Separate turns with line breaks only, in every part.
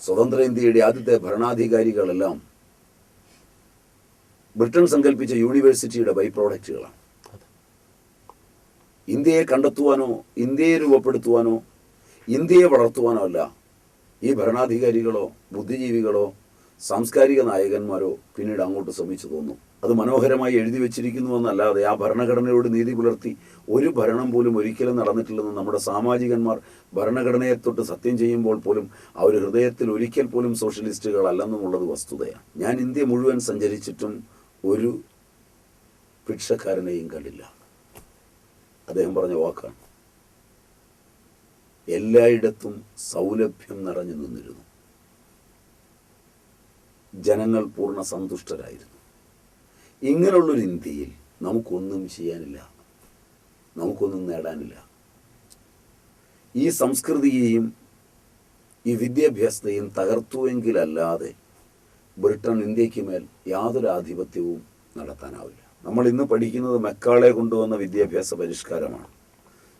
സ്വതന്ത്ര ഇന്ത്യയുടെ ആദ്യത്തെ ഭരണാധികാരികളെല്ലാം ബ്രിട്ടൻ സങ്കല്പിച്ച യൂണിവേഴ്സിറ്റിയുടെ ബൈ പ്രോഡക്റ്റുകളാണ് ഇന്ത്യയെ കണ്ടെത്തുവാനോ ഇന്ത്യയെ രൂപപ്പെടുത്തുവാനോ ഇന്ത്യയെ വളർത്തുവാനോ അല്ല ഈ ഭരണാധികാരികളോ ബുദ്ധിജീവികളോ സാംസ്കാരിക നായകന്മാരോ പിന്നീട് അങ്ങോട്ട് ശ്രമിച്ചു തോന്നും. അത് മനോഹരമായി എഴുതി വെച്ചിരിക്കുന്നുവെന്നല്ലാതെ ആ ഭരണഘടനയോട് നീതി പുലർത്തി ഒരു ഭരണം പോലും ഒരിക്കലും നടന്നിട്ടില്ലെന്ന് നമ്മുടെ സാമാജികന്മാർ ഭരണഘടനയെ തൊട്ട് സത്യം ചെയ്യുമ്പോൾ പോലും അവർ ഹൃദയത്തിൽ ഒരിക്കൽ പോലും സോഷ്യലിസ്റ്റുകളല്ലെന്നുമുള്ളത് വസ്തുതയാണ്. ഞാൻ ഇന്ത്യ മുഴുവൻ സഞ്ചരിച്ചിട്ടും ഒരു ഭിക്ഷക്കാരനെയും കണ്ടില്ല. അദ്ദേഹം പറഞ്ഞ വാക്കാണ്. എല്ലായിടത്തും സൗലഭ്യം നിറഞ്ഞു നിന്നിരുന്നു. ജനങ്ങൾ പൂർണ സന്തുഷ്ടരായിരുന്നു. ഇങ്ങനെയുള്ളൊരു ഇന്ത്യയിൽ നമുക്കൊന്നും ചെയ്യാനില്ല. നമുക്കൊന്നും നേടാനില്ല. ഈ സംസ്കൃതിയെയും ഈ വിദ്യാഭ്യാസത്തെയും തകർത്തുവെങ്കിലല്ലാതെ ബ്രിട്ടൻ ഇന്ത്യയ്ക്ക് മേൽ യാതൊരു ആധിപത്യവും നടത്താനാവില്ല. നമ്മൾ ഇന്ന് പഠിക്കുന്നത് മെക്കാളെ കൊണ്ടുവന്ന വിദ്യാഭ്യാസ പരിഷ്കാരമാണ്.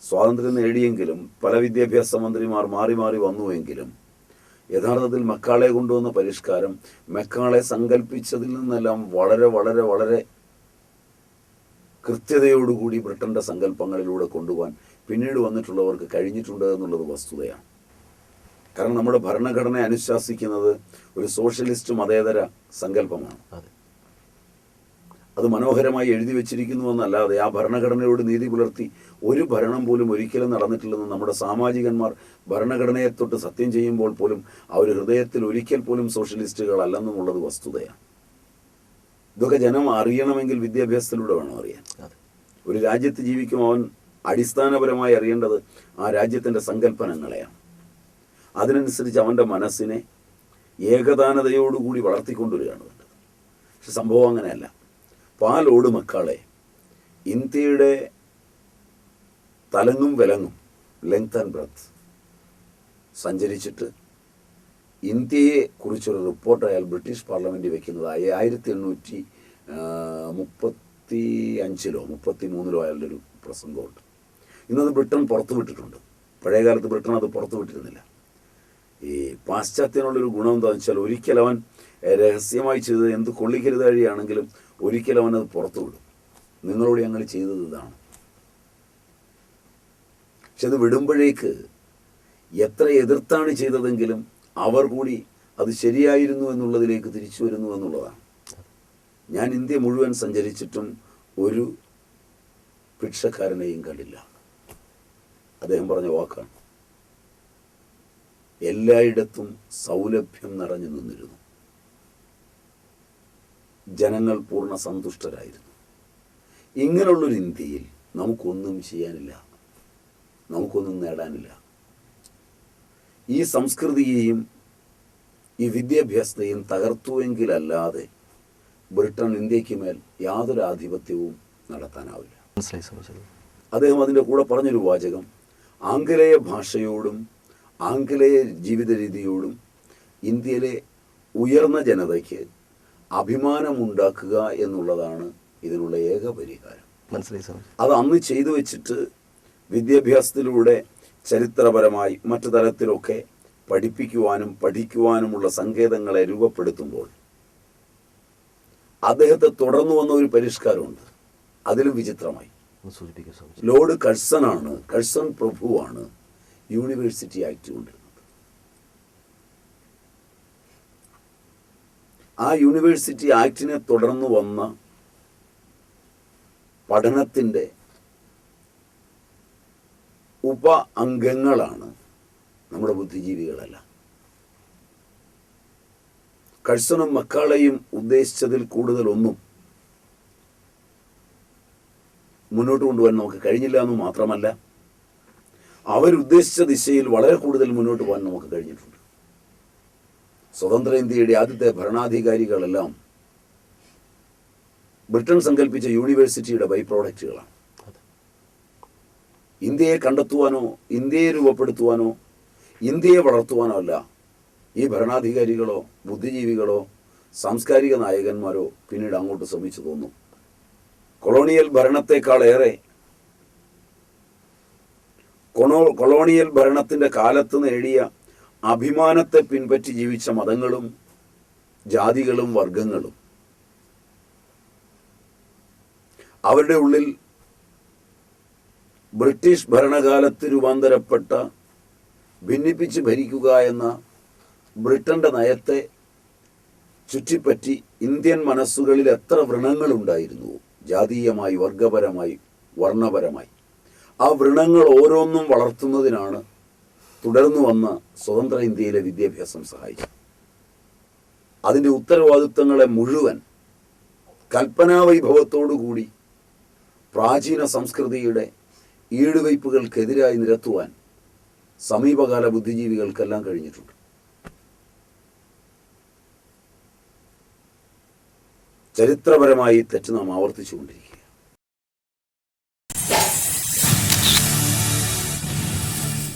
സ്വാതന്ത്ര്യം നേടിയെങ്കിലും പല വിദ്യാഭ്യാസ മന്ത്രിമാർ മാറി മാറി വന്നുവെങ്കിലും യഥാർത്ഥത്തിൽ മക്കാളെ കൊണ്ടുവന്ന പരിഷ്കാരം മെക്കാളെ സങ്കല്പിച്ചതിൽ നിന്നെല്ലാം വളരെ വളരെ വളരെ കൃത്യതയോടുകൂടി ബ്രിട്ടന്റെ സങ്കല്പങ്ങളിലൂടെ കൊണ്ടുപോകാൻ പിന്നീട് വന്നിട്ടുള്ളവർക്ക് കഴിഞ്ഞിട്ടുണ്ട് എന്നുള്ളത് വസ്തുതയാണ്. കാരണം നമ്മുടെ ഭരണഘടന അനുശാസിക്കുന്നത് ഒരു സോഷ്യലിസ്റ്റ് മതേതര സങ്കല്പമാണ്.
അതെ
മനോഹരമായി എഴുതി വെച്ചിരിക്കുന്നുവെന്നല്ലാതെ ആ ഭരണഘടനയോട് നീതി പുലർത്തി ഒരു ഭരണം പോലും ഒരിക്കലും നടന്നിട്ടില്ലെന്ന് നമ്മുടെ സാമാജികന്മാർ ഭരണഘടനയെ തൊട്ട് സത്യം ചെയ്യുമ്പോൾ പോലും അവർ ഹൃദയത്തിൽ ഒരിക്കൽ പോലും സോഷ്യലിസ്റ്റുകളല്ലെന്നുമുള്ളത് വസ്തുതയാണ്. ഇതൊക്കെ ജനം അറിയണമെങ്കിൽ വിദ്യാഭ്യാസത്തിലൂടെ വേണം അറിയാൻ. ഒരു രാജ്യത്ത് ജീവിക്കും അവൻ അടിസ്ഥാനപരമായി അറിയേണ്ടത് ആ രാജ്യത്തിന്റെ സങ്കല്പനങ്ങളെയാണ്. അതിനനുസരിച്ച് അവന്റെ മനസ്സിനെ ഏകദാനതയോടുകൂടി വളർത്തിക്കൊണ്ടുവരികയാണ് വേണ്ടത്. പക്ഷെ സംഭവം അങ്ങനെയല്ല. പാലോട് മക്കളെ ഇന്ത്യയുടെ തലങ്ങും വിലങ്ങും ലെങ്ത് ആൻഡ് ബ്രത്ത് സഞ്ചരിച്ചിട്ട് ഇന്ത്യയെ കുറിച്ചൊരു റിപ്പോർട്ട് അയാൾ ബ്രിട്ടീഷ് പാർലമെന്റിൽ വെക്കുന്നതായി. ആയിരത്തി എണ്ണൂറ്റി മുപ്പത്തി അഞ്ചിലോ മുപ്പത്തി മൂന്നിലോ അയാളുടെ ഒരു പ്രസംഗമുണ്ട്. ഇന്നത് ബ്രിട്ടൻ പുറത്തു വിട്ടിട്ടുണ്ട്. പഴയ കാലത്ത് ബ്രിട്ടൻ അത് പുറത്തു വിട്ടിരുന്നില്ല. ഈ പാശ്ചാത്യനുള്ളൊരു ഗുണം എന്താണെന്ന് വെച്ചാൽ ഒരിക്കൽ അവൻ രഹസ്യമായി ചെയ്തത് എന്ത് കൊള്ളിക്കരുത് വഴിയാണെങ്കിലും ഒരിക്കലും അവനത് പുറത്തു വിടും. നിങ്ങളോട് ഞങ്ങൾ ചെയ്തത് ഇതാണ്. പക്ഷെ അത് വിടുമ്പോഴേക്ക് എത്ര എതിർത്താണ് ചെയ്തതെങ്കിലും അവർ കൂടി അത് ശരിയായിരുന്നു എന്നുള്ളതിലേക്ക് തിരിച്ചു വരുന്നു എന്നുള്ളതാണ്. ഞാൻ ഇന്ത്യ മുഴുവൻ സഞ്ചരിച്ചിട്ടും ഒരു ഭിക്ഷക്കാരനെയും കണ്ടില്ല. അദ്ദേഹം പറഞ്ഞ വാക്കാണ്. എല്ലായിടത്തും സൗലഭ്യം നിറഞ്ഞു നിന്നിരുന്നു. ജനങ്ങൾ പൂർണ സന്തുഷ്ടരായിരുന്നു. ഇങ്ങനെയുള്ളൊരു ഇന്ത്യയിൽ നമുക്കൊന്നും ചെയ്യാനില്ല. നമുക്കൊന്നും നേടാനില്ല. ഈ സംസ്കൃതിയെയും ഈ വിദ്യാഭ്യാസത്തെയും തകർത്തുവെങ്കിലല്ലാതെ ബ്രിട്ടൻ ഇന്ത്യയ്ക്ക് മേൽ യാതൊരു ആധിപത്യവും നടത്താനാവില്ല. അദ്ദേഹം അതിന്റെ കൂടെ പറഞ്ഞൊരു വാചകം ആംഗലേയ ഭാഷയോടും ആംഗലേയ ജീവിത രീതിയോടും ഇന്ത്യയിലെ ഉയർന്ന ജനതയ്ക്ക് അഭിമാനമുണ്ടാക്കുക എന്നുള്ളതാണ് ഇതിനുള്ള ഏക പരിഹാരം.
മനസ്സിലായി സാർ.
അത് അന്ന് ചെയ്തു വെച്ചിട്ട് വിദ്യാഭ്യാസത്തിലൂടെ ചരിത്രപരമായി മറ്റു തലത്തിലൊക്കെ പഠിപ്പിക്കുവാനും പഠിക്കുവാനുമുള്ള സങ്കേതങ്ങളെ രൂപപ്പെടുത്തുമ്പോൾ അദ്ദേഹത്തെ തുടർന്നു വന്ന ഒരു പരിഷ്കാരമുണ്ട്. അതിലും വിചിത്രമായി. ലോർഡ് കഴ്സൺ ആണ് കഴ്സൺ പ്രഭുവാണ് യൂണിവേഴ്സിറ്റി ആക്ട് കൊണ്ടിരുന്നത് ആ യൂണിവേഴ്സിറ്റി ആക്ടിനെ തുടർന്ന് വന്ന പഠനത്തിന്റെ ഉപ അംഗങ്ങളാണ് നമ്മുടെ ബുദ്ധിജീവികളെല്ലാം. കഴ്സണും മക്കാളെയും ഉദ്ദേശിച്ചതിൽ കൂടുതലൊന്നും മുന്നോട്ട് കൊണ്ടുപോകാൻ നമുക്ക് കഴിഞ്ഞില്ല എന്ന് മാത്രമല്ല അവരുദ്ദേശിച്ച ദിശയിൽ വളരെ കൂടുതൽ മുന്നോട്ട് പോകാൻ നമുക്ക് കഴിഞ്ഞിട്ടുണ്ട്. സ്വതന്ത്ര ഇന്ത്യയുടെ ആദ്യത്തെ ഭരണാധികാരികളെല്ലാം ബ്രിട്ടൻ സങ്കല്പിച്ച യൂണിവേഴ്സിറ്റിയുടെ ബൈ പ്രോഡക്റ്റുകളാണ് ഇന്ത്യയെ കണ്ടെത്തുവാനോ ഇന്ത്യയെ രൂപപ്പെടുത്തുവാനോ ഇന്ത്യയെ വളർത്തുവാനോ അല്ല ഈ ഭരണാധികാരികളോ ബുദ്ധിജീവികളോ സാംസ്കാരിക നായകന്മാരോ പിന്നീട് അങ്ങോട്ട് ശ്രമിച്ചു തോന്നും. കൊളോണിയൽ ഭരണത്തെക്കാളേറെ കൊളോണിയൽ ഭരണത്തിന്റെ കാലത്ത് നേടിയ അഭിമാനത്തെ പിൻപറ്റി ജീവിച്ച മതങ്ങളും ജാതികളും വർഗങ്ങളും അവരുടെ ഉള്ളിൽ ബ്രിട്ടീഷ് ഭരണകാലത്ത് രൂപാന്തരപ്പെട്ട ഭിന്നിപ്പിച്ച് ഭരിക്കുക എന്ന ബ്രിട്ടന്റെ നയത്തെ ചുറ്റിപ്പറ്റി ഇന്ത്യൻ മനസ്സുകളിൽ എത്ര വ്രണങ്ങളുണ്ടായിരുന്നു ജാതീയമായി വർഗപരമായി വർണപരമായി. ആ വ്രണങ്ങൾ ഓരോന്നും വളർത്തുന്നതിനാണ് തുടർന്നു വന്ന സ്വതന്ത്ര ഇന്ത്യയിലെ വിദ്യാഭ്യാസം സഹായിച്ചു. അതിന്റെ ഉത്തരവാദിത്തങ്ങളെ മുഴുവൻ കൽപ്പനാവൈഭവത്തോടുകൂടി പ്രാചീന സംസ്കൃതിയുടെ ഈടുവയ്പ്പുകൾക്കെതിരായി നിരത്തുവാൻ സമീപകാല ബുദ്ധിജീവികൾക്കെല്ലാം കഴിഞ്ഞിട്ടുണ്ട്. ചരിത്രപരമായി തെറ്റ് നാം ആവർത്തിച്ചുകൊണ്ടിരിക്കും